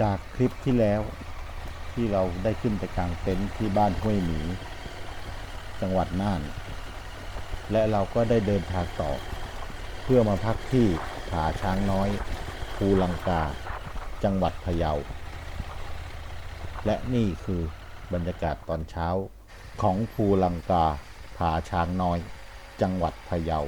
จากคลิปที่แล้ว ที่เราได้ขึ้นไปกลางเต็นท์ที่บ้านห้วยหมีจังหวัดน่าน และเราก็ได้เดินทางต่อ เพื่อมาพักที่ผาช้างน้อย ภูลังกา จังหวัดพะเยา และนี่คือบรรยากาศตอนเช้าของภูลังกาผาช้างน้อย จังหวัดพะเยา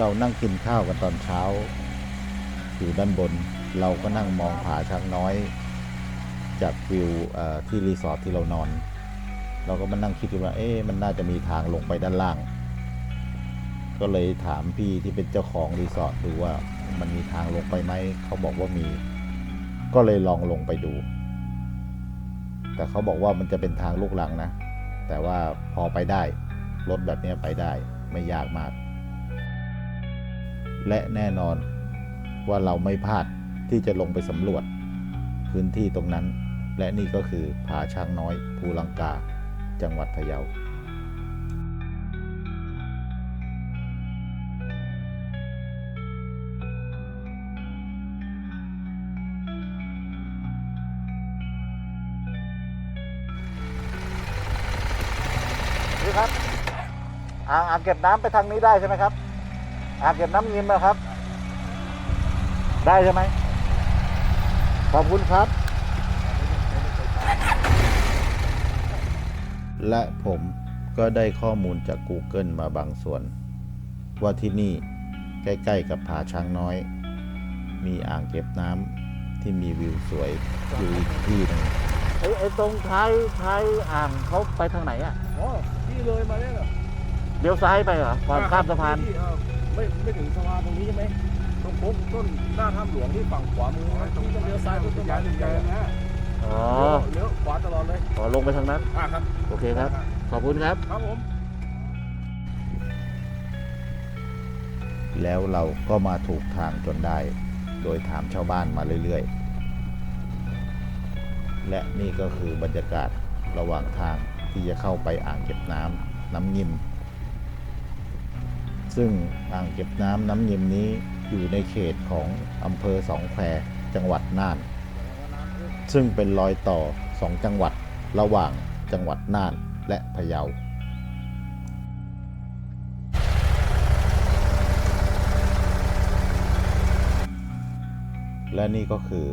เรานั่งกินข้าวกันตอนเช้า อยู่ด้านบนเราก็นั่งมองผาช้างน้อย จากวิวที่รีสอร์ทที่เรานอน เราก็มานั่งคิดว่า เอ๊ะมันน่าจะมีทางลงไปด้านล่าง ก็เลยถามพี่ที่เป็นเจ้าของรีสอร์ทดูว่ามันมีทางลงไปไหมเขาบอกว่ามี ก็เลยลองลงไปดู แต่เขาบอกว่ามันจะเป็นทางลูกลังนะ แต่ว่าพอไปได้รถแบบนี้ไปได้ไม่ยากมาก และแน่นอนว่าเราไม่พลาดที่จะลงไปสำรวจพื้นที่ตรงนั้น และนี่ก็คือผาช้างน้อยภูลังกา จังหวัดพะเยานี่ครับอ่างอ่างเก็บน้ำไปทางนี้ได้ใช่ไหมครับ อ่างเก็บน้ำเงินนะครับ ได้ใช่ไหมขอบคุณครับ และผมก็ได้ข้อมูลจาก Google มาบางส่วน ว่าที่นี่ใกล้ ๆ กับผาช้างน้อย มีอ่างเก็บน้ำที่มีวิวสวยอยู่อีกที่หนึงไอ้ไอ้ตรงท้ายท้ายอ่างเขาไปทางไหนอะอ๋อที่เลยมาเนี่ยเหรอเลี้ยวซ้ายไปเหรอก่อนข้ามสะพานที่เออ ไม่ไม่ถึงสะพานตรงนี้ใช่ไหมตรงปุ๊บต้นหน้าถ้ำหลวงที่ฝั่งขวามือตรงนี้ต้องเลี้ยวซ้ายต้นต้นไม้ต้นใหญ่นะอ๋อเลี้ยวขวาตลอดเลยขอลงไปทางนั้น อะครับ โอเคครับ ขอบคุณครับ ครับผมแล้วเราก็มาถูกทางจนได้ โดยถามชาวบ้านมาเรื่อยๆ และนี่ก็คือบรรยากาศระหว่างทางที่จะเข้าไปอ่างเก็บน้ำน้ำยิม ซึ่งอ่างเก็บน้ำน้ำเยิมนี้อยู่ในเขตของอำเภอสองแควจังหวัดน่าน ซึ่งเป็นรอยต่อสองจังหวัดระหว่างจังหวัดน่านและพะเยาและนี่ก็คือ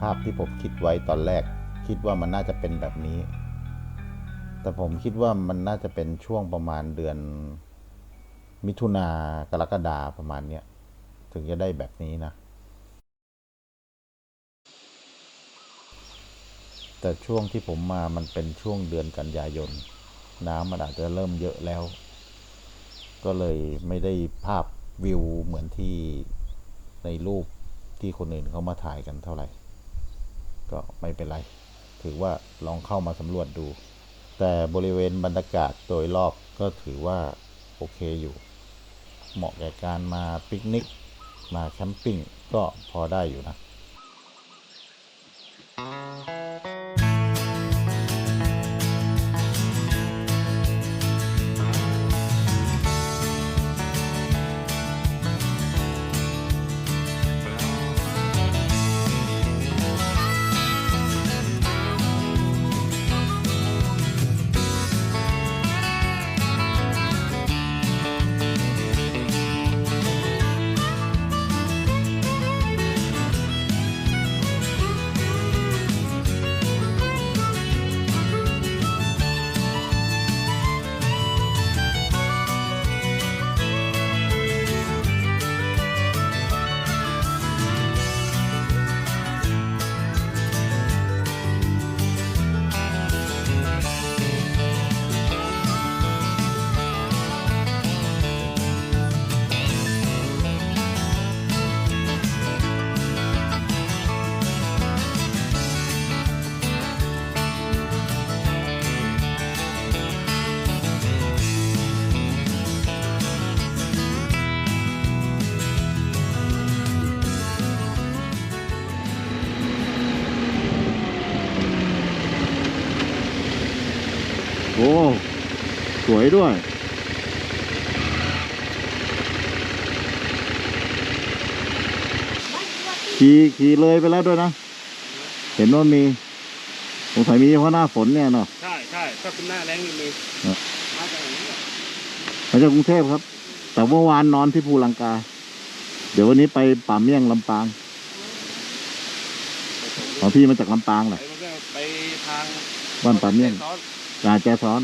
ภาพที่ผมคิดไว้ตอนแรก คิดว่ามันน่าจะเป็นแบบนี้ แต่ผมคิดว่ามันน่าจะเป็นช่วงประมาณเดือน มิถุนากรกฎาประมาณเนี้ยถึงจะได้แบบนี้นะ แต่ช่วงที่ผมมามันเป็นช่วงเดือนกันยายน น้ำมันอาจจะเริ่มเยอะแล้ว ก็เลยไม่ได้ภาพวิวเหมือนที่ในรูปที่คนอื่นเขามาถ่ายกันเท่าไหร่ ก็ไม่เป็นไร ถือว่าลองเข้ามาสำรวจดู แต่บริเวณบรรยากาศโดยรอบก็ถือว่าโอเคอยู่ เหมาะแก่การมาปิกนิก มาแคมปิ้งก็พอได้อยู่นะ ด้วยขี่ขี่เลยไปแล้วด้วยนะ เห็นว่ามีสงสัยมีเฉพาะหน้าฝนเนี่ยเนาะใช่ใช่ถ้าเป็นหน้าแรงนี่มีเออมาจากไหนเนี่ยมาจากกรุงเทพครับ แต่เมื่อวานนอนที่ภูลังกา เดี๋ยววันนี้ไปป่าเมี่ยงลำปางอ๋อพี่มาจากลำปางแหไปละมันก็ไปทางบ้านป่าเมี่ยงซอสกาแจซ้อน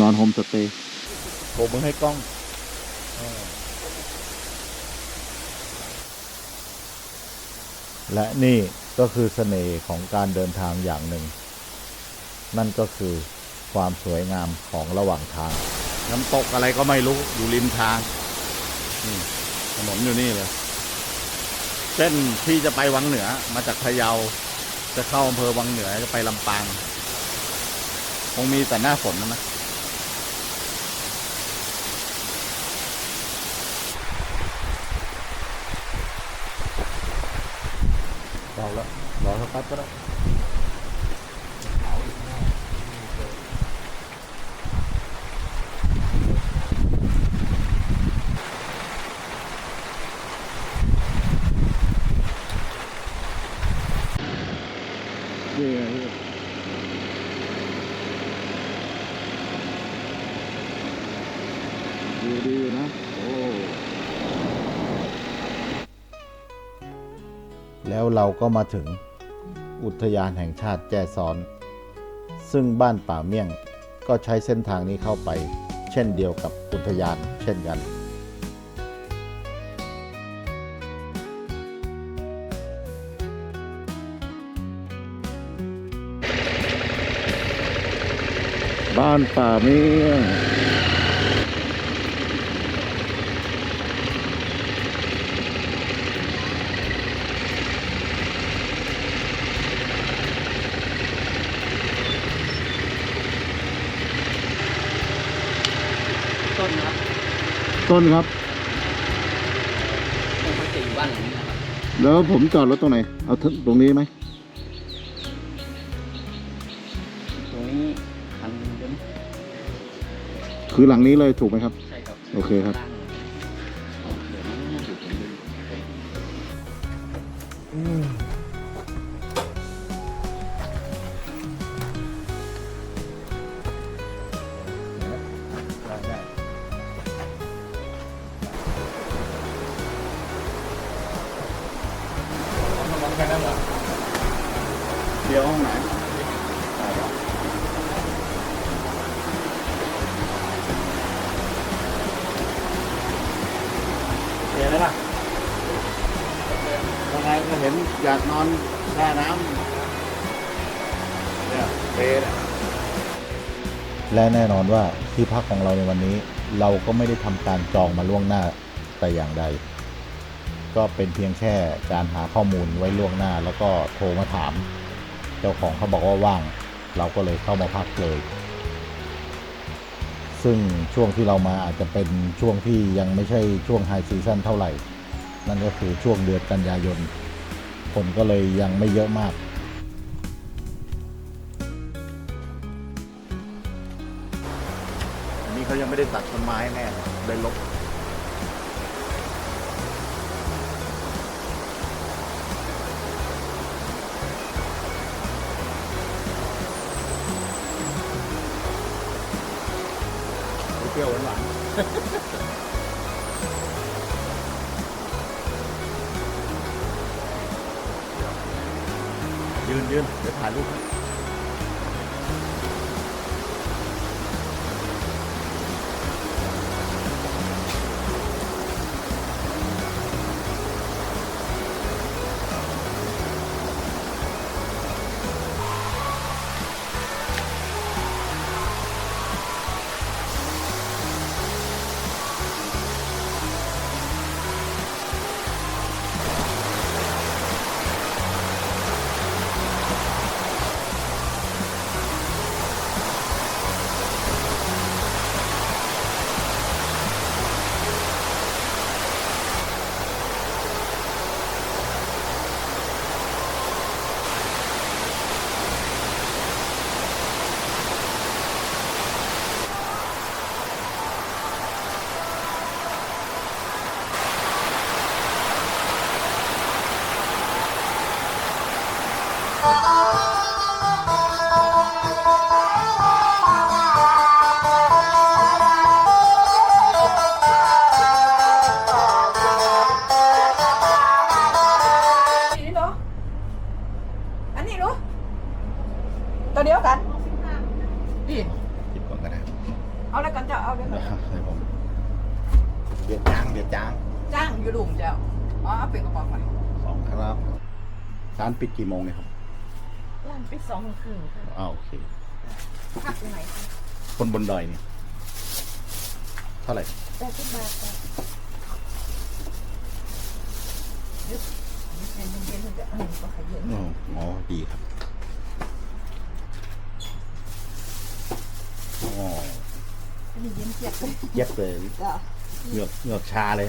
นอนโฮมสเตย์โบกมือให้กล้องและนี่ก็คือเสน่ห์ของการเดินทางอย่างหนึ่ง นั่นก็คือความสวยงามของระหว่างทาง น้ำตกอะไรก็ไม่รู้อยู่ริมทางนี่ถนนอยู่นี่เลย เส้นที่จะไปวังเหนือมาจากพะเยา จะเข้าอำเภอวังเหนือจะไปลำปาง คงมีแต่หน้าฝนนะนะ รอแล้วรอสักแป๊บก็ได้นี่ไงพี่ดูดีอยู่นะ โอ้ แล้วเราก็มาถึงอุทยานแห่งชาติแจ้ซ้อน ซึ่งบ้านป่าเมี่ยงก็ใช้เส้นทางนี้เข้าไป เช่นเดียวกับอุทยานเช่นกัน บ้านป่าเมี่ยง ต้นครับต้นเขาจะอยู่บ้านหลังนี้นะครับแล้วผมจอดรถตรงไหน เอาถึงตรงนี้ไหมตรงนี้ทางเดินคือหลังนี้เลยถูกไหมครับ ใช่ครับโอเคครับล่างเดี๋ยวน้องอยู่ตรงนี้เอยากนอนแช่น้ำเนี่ยเปรและแน่นอนว่าที่พักของเราในวันนี้ เราก็ไม่ได้ทำการจองมาล่วงหน้าแต่อย่างใด ก็เป็นเพียงแค่การหาข้อมูลไว้ล่วงหน้า แล้วก็โทรมาถาม เจ้าของเขาบอกว่าว่าง เราก็เลยเข้ามาพักเลย ซึ่งช่วงที่เรามาอาจจะเป็นช่วงที่ยังไม่ใช่ช่วงไฮซีซั่นเท่าไหร่ นั่นก็คือช่วงเดือนกันยายน คนก็เลยยังไม่เยอะมากอันนี้เขายังไม่ได้ตัดต้นไม้แน่เลยลบเปรี้ยวหวาน ลย ร้านปิดกี่โมงเนี่ยครับร้านปิดสองโมงครึ่งค่ะอ้าวโอเคพักอยู่ไหนคะคนบนดอยเนี่ยเท่าไหร่แปดสิบบาทจ้ะเดี๋ยวเย็นเย็นๆมันจะเออก็ขายเย็นอ๋ออ๋อดีครับอ๋ออันนี้เย็นเจี๊ยบเลยเย็บเลย จ้ะ เหงือกเหงือกชาเลย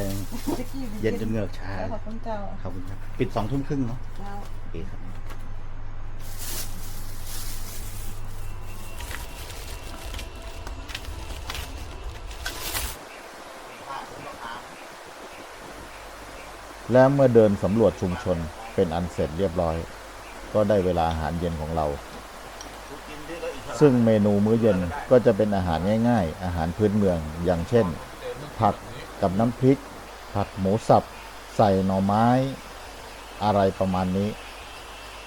ตะกี้เย็นจนเหงือกชา ขอบคุณเจ้าขอบคุณครับ ปิดสองทุ่มครึ่งเนาะเจ้าโอเคครับ และเมื่อเดินสำรวจชุมชนเป็นอันเสร็จเรียบร้อย ก็ได้เวลาอาหารเย็นของเรา ซึ่งเมนูมื้อเย็นก็จะเป็นอาหารง่าย ๆ อาหารพื้นเมืองอย่างเช่น ผักกับน้ำพริก ผัดหมูสับ ใส่หน่อไม้ อะไรประมาณนี้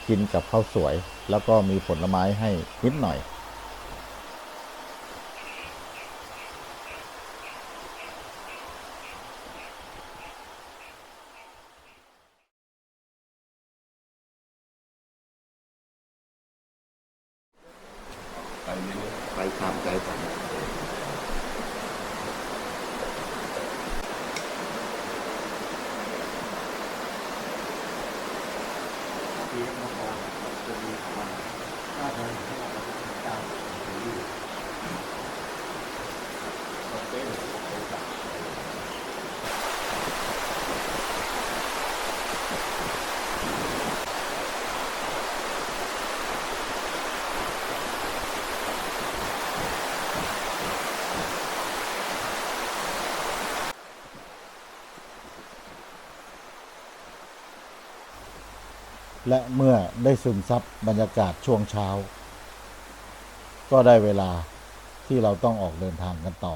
กินกับข้าวสวย แล้วก็มีผลไม้ให้นิดหน่อย ทีมพอจะมีความน่าจะให้เราประการอยู่ขอบคุณ และเมื่อได้ซึมซับบรรยากาศช่วงเช้า ก็ได้เวลาที่เราต้องออกเดินทางกันต่อ